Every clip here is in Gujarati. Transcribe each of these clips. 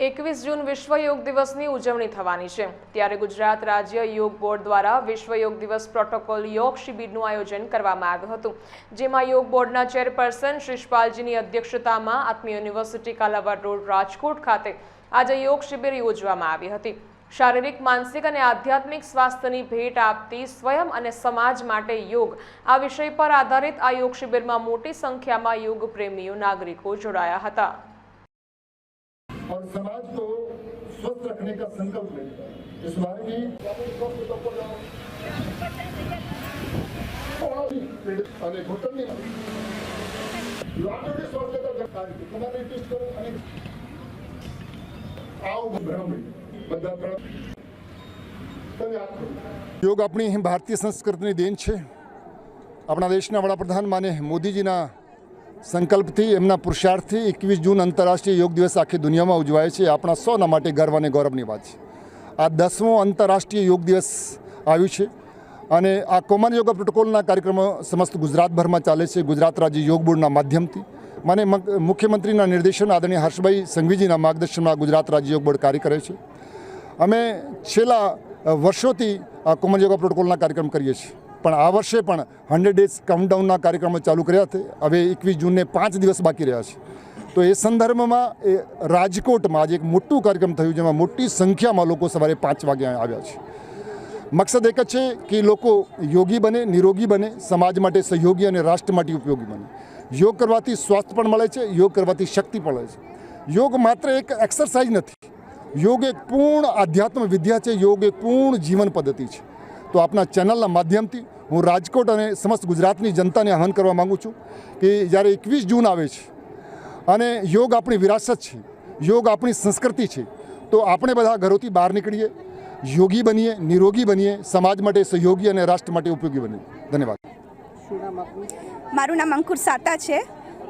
એકવીસ જૂન વિશ્વ યોગ દિવસની ઉજવણી થવાની છે. ત્યારે ગુજરાત રાજ્ય યોગ બોર્ડ દ્વારા વિશ્વ યોગ દિવસ પ્રોટોકોલ યોગ શિબિરનું આયોજન કરવામાં આવ્યું હતું. જેમાં યોગ બોર્ડના ચેરપર્સન શ્રીશપાલજીની અધ્યક્ષતામાં આત્મી યુનિવર્સિટી કાલાવાડ રોડ, રાજકોટ ખાતે આજે યોગ શિબિર યોજવામાં આવી હતી. શારીરિક, માનસિક અને આધ્યાત્મિક સ્વાસ્થ્યની ભેટ આપતી સ્વયં અને સમાજ માટે યોગ આ વિષય પર આધારિત આ યોગ શિબિરમાં મોટી સંખ્યામાં યોગ પ્રેમીઓ, નાગરિકો જોડાયા હતા. और समाज को स्वस्थ रखने का संकल्प लें इस बार की અને ઘૂંટણની લાકડી સ્વાસ્થ્યતા જણાવી છે તમારે ટેસ્ટ કરો અને આવો ભ્રમ બધા ભ્રમ તમે યાદ કરો યોગ આપણી ભારતીય સંસ્કૃતિની દેન છે આપણા દેશના વડાપ્રધાન માને મોદીજીના સંકલ્પથી એમના પુરુષાર્થથી એકવીસ જૂન આંતરરાષ્ટ્રીય યોગ દિવસ આખી દુનિયામાં ઉજવાય છે. આપણા સૌના માટે ગર્વ અને ગૌરવની વાત છે. આ દસમો આંતરરાષ્ટ્રીય યોગ દિવસ આવ્યું છે અને આ કોમન યોગા પ્રોટોકોલના કાર્યક્રમો સમસ્ત ગુજરાતભરમાં ચાલે છે. ગુજરાત રાજ્ય યોગ બોર્ડના માધ્યમથી. મને મુખ્યમંત્રીના નિર્દેશન આદરણીય હર્ષભાઈ સંઘવીજીના માર્ગદર્શનમાં ગુજરાત રાજ્ય યોગ બોર્ડ કાર્ય કરે છે. અમે છેલ્લા વર્ષોથી આ કોમન યોગા પ્રોટોકોલના કાર્યક્રમ કરીએ છીએ. પણ આ વર્ષે પણ હંડ્રેડ ડેઝ કાઉન્ટડાઉનના કાર્યક્રમો ચાલુ કર્યા છે. હવે એકવીસ જૂનને પાંચ દિવસ બાકી રહ્યા છે. તો એ સંદર્ભમાં એ રાજકોટમાં આજે એક મોટું કાર્યક્રમ થયું જેમાં મોટી સંખ્યામાં લોકો સવારે પાંચ વાગે આવ્યા છે. મકસદ એક જ છે કે લોકો યોગી બને, નિરોગી બને, સમાજ માટે સહયોગી અને રાષ્ટ્ર માટે ઉપયોગી બને. યોગ કરવાથી સ્વાસ્થ્ય પણ મળે છે, યોગ કરવાથી શક્તિ પણ મળે છે. યોગ માત્ર એક એક્સરસાઇઝ નથી. યોગ એક પૂર્ણ આધ્યાત્મ વિદ્યા છે, યોગ એક પૂર્ણ જીવન પદ્ધતિ છે. તો આપના ચેનલના માધ્યમથી હું રાજકોટ અને સમસ્ત ગુજરાતની જનતાને આહવાન કરવા માગું છું કે જ્યારે એકવીસ જૂન આવે છે અને યોગ આપણી વિરાસત છે, યોગ આપણી સંસ્કૃતિ છે, તો આપણે બધા ઘરોથી બહાર નીકળીએ, યોગી બનીએ, નિરોગી બનીએ, સમાજ માટે સહયોગી અને રાષ્ટ્ર માટે ઉપયોગી બનીએ. ધન્યવાદ. મારું નામ અંકુર સાતા છે.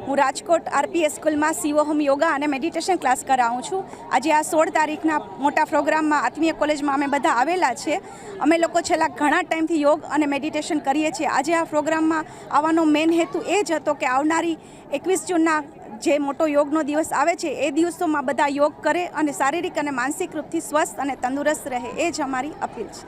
હું રાજકોટ આરપીએસ સ્કૂલમાં સીઓ હોમ યોગા અને મેડિટેશન ક્લાસ કરાવું છું. આજે આ સોળ તારીખના મોટા પ્રોગ્રામમાં આત્મીય કોલેજમાં અમે બધા આવેલા છે. અમે લોકો છેલ્લા ઘણા ટાઈમથી યોગ અને મેડિટેશન કરીએ છીએ. આજે આ પ્રોગ્રામમાં આવવાનો મેઇન હેતુ એ જ હતો કે આવનારી એકવીસ જૂનના જે મોટો યોગનો દિવસ આવે છે, એ દિવસોમાં બધા યોગ કરે અને શારીરિક અને માનસિક રૂપથી સ્વસ્થ અને તંદુરસ્ત રહે, એ જ અમારી અપીલ છે.